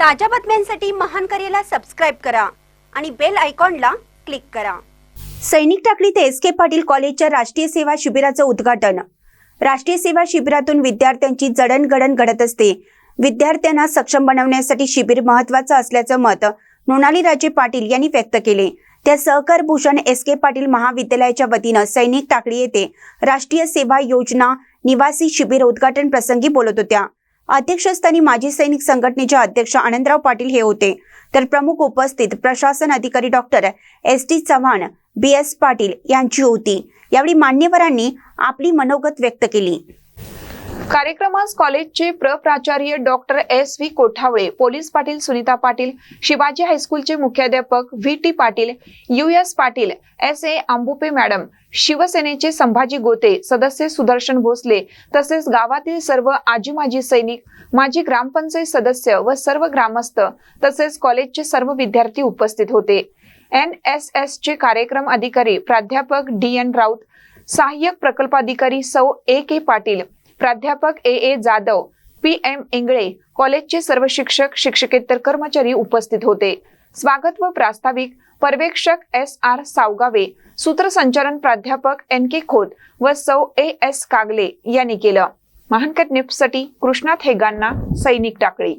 ताज्या बातम्यांसाठी महान करेला सबस्क्राईब करा आणि बेल आयकॉनला क्लिक करा. सैनिक टाकळी ते एस के पाटील कॉलेजच्या राष्ट्रीय सेवा शिबिराचं उद्घाटन. राष्ट्रीय सेवा शिबिरातून विद्यार्थ्यांची जडणघडण घडत असते. विद्यार्थ्यांना सक्षम बनवण्यासाठी शिबिर महत्वाचं असल्याचं मत मृणाली राजे पाटील यांनी व्यक्त केले. त्या सहकार भूषण एस के पाटील महाविद्यालयाच्या वतीनं सैनिक टाकळी येथे राष्ट्रीय सेवा योजना निवासी शिबिर उद्घाटन प्रसंगी बोलत होत्या. अध्यक्षस्थानी माजी सैनिक संघटनेचे अध्यक्ष आनंदराव पाटील हे होते. तर प्रमुख उपस्थित प्रशासन अधिकारी doctor S T Chavan B S Patil यांची होती. यावेळी मान्यवरांनी आपली मनोगत व्यक्त केली. कार्यक्रमास कॉलेजचे प्रप्राचार्य doctor S V Kothawale police Patil Sunita Patil Shivaji हायस्कूलचे मुख्याध्यापक V T Patil U S Patil S A Ambupe madam शिवसेनेचे संभाजी गोते सदस्य सुदर्शन भोसले तसेच गावातील सर्व आजी माजी सैनिक माजी ग्रामपंचायत सदस्य व सर्व ग्रामस्थ तसेच कॉलेजचे सर्व विद्यार्थी उपस्थित होते. एन एस एस चे कार्यक्रम अधिकारी प्राध्यापक डी एन राऊत सहाय्यक प्रकल्पाधिकारी सौ ए के पाटील प्राध्यापक A A Jadhav P M Ingale कॉलेजचे सर्व शिक्षक शिक्षकेतर कर्मचारी उपस्थित होते. स्वागत व प्रास्ताविक पर्यवेक्षक एस आर सावगावे सूत्रसंचालन प्राध्यापक एन के खोत व सौ ए एस कागले यांनी केलं. महानकट निफ्टसाठी कृष्णात हेगांना सैनिक टाकळी.